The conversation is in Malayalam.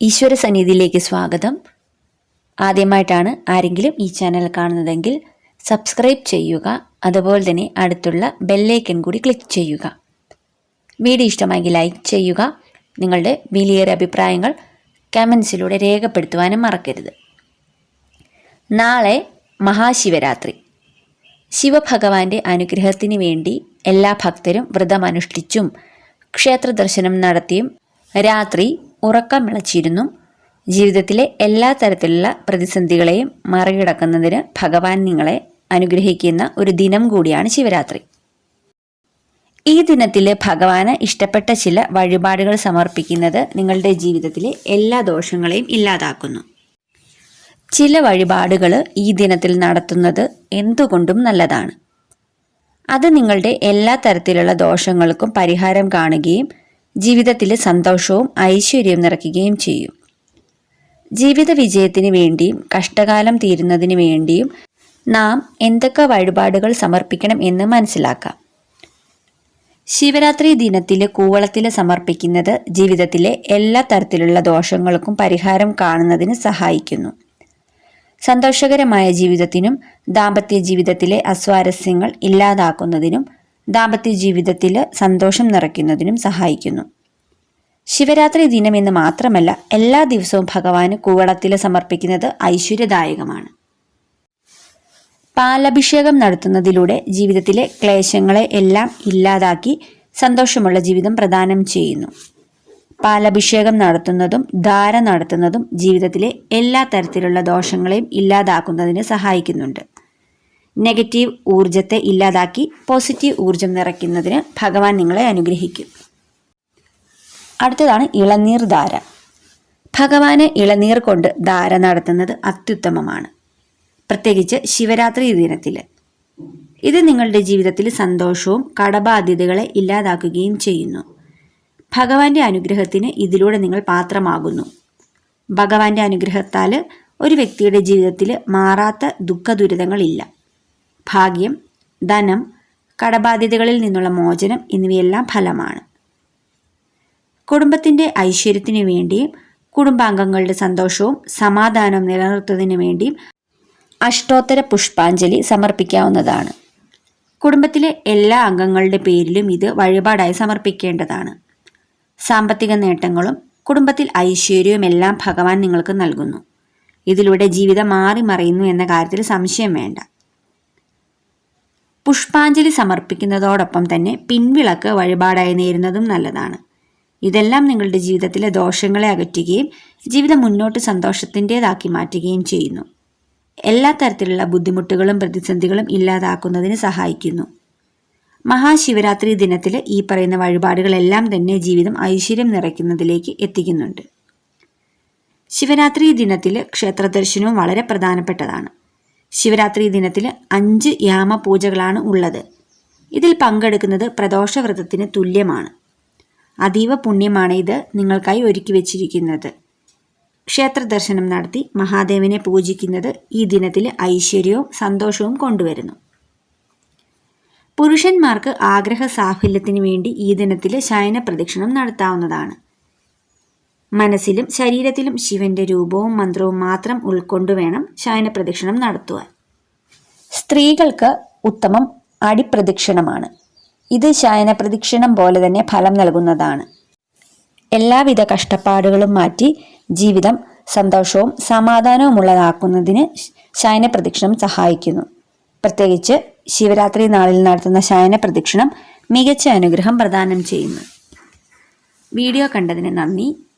ഈശ്വര സന്നിധിയിലേക്ക് സ്വാഗതം. ആദ്യമായിട്ടാണ് ആരെങ്കിലും ഈ ചാനൽ കാണുന്നതെങ്കിൽ സബ്സ്ക്രൈബ് ചെയ്യുക അതുപോലെ തന്നെ അടുത്തുള്ള ബെല്ലൈക്കൺ കൂടി ക്ലിക്ക് ചെയ്യുക. വീഡിയോ ഇഷ്ടമായെങ്കിൽ ലൈക്ക് ചെയ്യുക. നിങ്ങളുടെ വിലയേറെ അഭിപ്രായങ്ങൾ കമൻസിലൂടെ രേഖപ്പെടുത്തുവാനും മറക്കരുത്. നാളെ മഹാശിവരാത്രി. ശിവഭഗവാന്റെ അനുഗ്രഹത്തിന് വേണ്ടി എല്ലാ ഭക്തരും വ്രതമനുഷ്ഠിച്ചും ക്ഷേത്ര ദർശനം നടത്തിയും രാത്രി ഉറക്കമിളച്ചിരുന്നു ജീവിതത്തിലെ എല്ലാ തരത്തിലുള്ള പ്രതിസന്ധികളെയും മറികടക്കുന്നതിന് ഭഗവാൻ നിങ്ങളെ അനുഗ്രഹിക്കുന്ന ഒരു ദിനം കൂടിയാണ് ശിവരാത്രി. ഈ ദിനത്തിൽ ഭഗവാന് ഇഷ്ടപ്പെട്ട ചില വഴിപാടുകൾ സമർപ്പിക്കുന്നത് നിങ്ങളുടെ ജീവിതത്തിലെ എല്ലാ ദോഷങ്ങളെയും ഇല്ലാതാക്കുന്നു. ചില വഴിപാടുകൾ ഈ ദിനത്തിൽ നടത്തുന്നത് എന്തുകൊണ്ടും നല്ലതാണ്. അത് നിങ്ങളുടെ എല്ലാ തരത്തിലുള്ള ദോഷങ്ങൾക്കും പരിഹാരം കാണുകയും ജീവിതത്തിൽ സന്തോഷവും ഐശ്വര്യവും നിറയ്ക്കുകയും ചെയ്യും. ജീവിത വിജയത്തിന് വേണ്ടിയും കഷ്ടകാലം തീരുന്നതിന് വേണ്ടിയും നാം എന്തൊക്കെ വഴിപാടുകൾ സമർപ്പിക്കണം എന്ന് മനസ്സിലാക്കാം. ശിവരാത്രി ദിനത്തിൽ കൂവളത്തിൽ സമർപ്പിക്കുന്നത് ജീവിതത്തിലെ എല്ലാ തരത്തിലുള്ള ദോഷങ്ങൾക്കും പരിഹാരം കാണുന്നതിന് സഹായിക്കുന്നു. സന്തോഷകരമായ ജീവിതത്തിനും ദാമ്പത്യ ജീവിതത്തിലെ അസ്വാരസ്യങ്ങൾ ഇല്ലാതാക്കുന്നതിനും ദാമ്പത്യ ജീവിതത്തിൽ സന്തോഷം നിറയ്ക്കുന്നതിനും സഹായിക്കുന്നു. ശിവരാത്രി ദിനം ദിനമെന്ന് മാത്രമല്ല എല്ലാ ദിവസവും ഭഗവാന് കൂവളത്തിൽ സമർപ്പിക്കുന്നത് ഐശ്വര്യദായകമാണ്. പാലഭിഷേകം നടത്തുന്നതിലൂടെ ജീവിതത്തിലെ ക്ലേശങ്ങളെ എല്ലാം ഇല്ലാതാക്കി സന്തോഷമുള്ള ജീവിതം പ്രദാനം ചെയ്യുന്നു. പാലഭിഷേകം നടത്തുന്നതും ധാര നടത്തുന്നതും ജീവിതത്തിലെ എല്ലാ തരത്തിലുള്ള ദോഷങ്ങളെയും ഇല്ലാതാക്കുന്നതിന് സഹായിക്കുന്നുണ്ട്. നെഗറ്റീവ് ഊർജത്തെ ഇല്ലാതാക്കി പോസിറ്റീവ് ഊർജം നിറയ്ക്കുന്നതിന് ഭഗവാൻ നിങ്ങളെ അനുഗ്രഹിക്കും. അടുത്തതാണ് ഇളനീർ ധാര. ഭഗവാന് ഇളനീർ കൊണ്ട് ധാര നടത്തുന്നത് അത്യുത്തമമാണ്. പ്രത്യേകിച്ച് ശിവരാത്രി ദിനത്തിൽ ഇത് നിങ്ങളുടെ ജീവിതത്തിൽ സന്തോഷവും കടബാധ്യതകളെ ഇല്ലാതാക്കുകയും ചെയ്യുന്നു. ഭഗവാന്റെ അനുഗ്രഹത്തിന് ഇതിലൂടെ നിങ്ങൾ പാത്രമാകുന്നു. ഭഗവാന്റെ അനുഗ്രഹത്താൽ ഒരു വ്യക്തിയുടെ ജീവിതത്തിൽ മാറാത്ത ദുഃഖ ദുരിതങ്ങളില്ല ഭാഗ്യം ധനം കടബാധ്യതകളിൽ നിന്നുള്ള മോചനം എന്നിവയെല്ലാം ഫലമാണ്. കുടുംബത്തിന്റെ ഐശ്വര്യത്തിനു വേണ്ടിയും കുടുംബാംഗങ്ങളുടെ സന്തോഷവും സമാധാനവും നിലനിർത്തുന്നതിനു വേണ്ടിയും അഷ്ടോത്തര പുഷ്പാഞ്ജലി സമർപ്പിക്കാവുന്നതാണ്. കുടുംബത്തിലെ എല്ലാ അംഗങ്ങളുടെ പേരിലും ഇത് വഴിപാടായി സമർപ്പിക്കേണ്ടതാണ്. സാമ്പത്തിക നേട്ടങ്ങളും കുടുംബത്തിൽ ഐശ്വര്യവും എല്ലാം ഭഗവാൻ നിങ്ങൾക്ക് നൽകുന്നു. ഇതിലൂടെ ജീവിതം മാറി മറിയുന്നു എന്ന കാര്യത്തിൽ സംശയം വേണ്ട. പുഷ്പാഞ്ജലി സമർപ്പിക്കുന്നതോടൊപ്പം തന്നെ പിൻവിളക്ക് വഴിപാടായി നേരുന്നതും നല്ലതാണ്. ഇതെല്ലാം നിങ്ങളുടെ ജീവിതത്തിലെ ദോഷങ്ങളെ അകറ്റുകയും ജീവിതം മുന്നോട്ട് സന്തോഷത്തിന്റെതാക്കി മാറ്റുകയും ചെയ്യുന്നു. എല്ലാ തരത്തിലുള്ള ബുദ്ധിമുട്ടുകളും പ്രതിസന്ധികളും ഇല്ലാതാക്കുന്നതിന് സഹായിക്കുന്നു. മഹാശിവരാത്രി ദിനത്തിൽ ഈ പറയുന്ന വഴിപാടുകളെല്ലാം തന്നെ ജീവിതം ഐശ്വര്യം നിറയ്ക്കുന്നതിലേക്ക് എത്തിക്കുന്നുണ്ട്. ശിവരാത്രി ദിനത്തിൽ ക്ഷേത്രദർശനവും വളരെ പ്രധാനപ്പെട്ടതാണ്. ശിവരാത്രി ദിനത്തിൽ അഞ്ച് യാമപൂജകളാണ് ഉള്ളത്. ഇതിൽ പങ്കെടുക്കുന്നത് പ്രദോഷവ്രതത്തിന് തുല്യമാണ്. അതീവ പുണ്യമാണ് ഇത് നിങ്ങൾക്കായി ഒരുക്കി വച്ചിരിക്കുന്നത്. ക്ഷേത്ര ദർശനം നടത്തി മഹാദേവനെ പൂജിക്കുന്നത് ഈ ദിനത്തിൽ ഐശ്വര്യവും സന്തോഷവും കൊണ്ടുവരുന്നു. പുരുഷന്മാർക്ക് ആഗ്രഹ സാഫല്യത്തിന് വേണ്ടി ഈ ദിനത്തിൽ ശയന പ്രദക്ഷിണം നടത്താവുന്നതാണ്. മനസ്സിലും ശരീരത്തിലും ശിവന്റെ രൂപവും മന്ത്രവും മാത്രം ഉൾക്കൊണ്ടുവേണം ശയന പ്രദക്ഷിണം നടത്തുവാൻ. സ്ത്രീകൾക്ക് ഉത്തമം അടിപ്രദക്ഷിണമാണ്. ഇത് ശയന പ്രദക്ഷിണം പോലെ തന്നെ ഫലം നൽകുന്നതാണ്. എല്ലാവിധ കഷ്ടപ്പാടുകളും മാറ്റി ജീവിതം സന്തോഷവും സമാധാനവുമുള്ളതാക്കുന്നതിന് ശയന പ്രദക്ഷിണം സഹായിക്കുന്നു. പ്രത്യേകിച്ച് ശിവരാത്രി നാളിൽ നടത്തുന്ന ശയന പ്രദക്ഷിണം മികച്ച അനുഗ്രഹം പ്രദാനം ചെയ്യുന്നു. വീഡിയോ കണ്ടതിന് നന്ദി.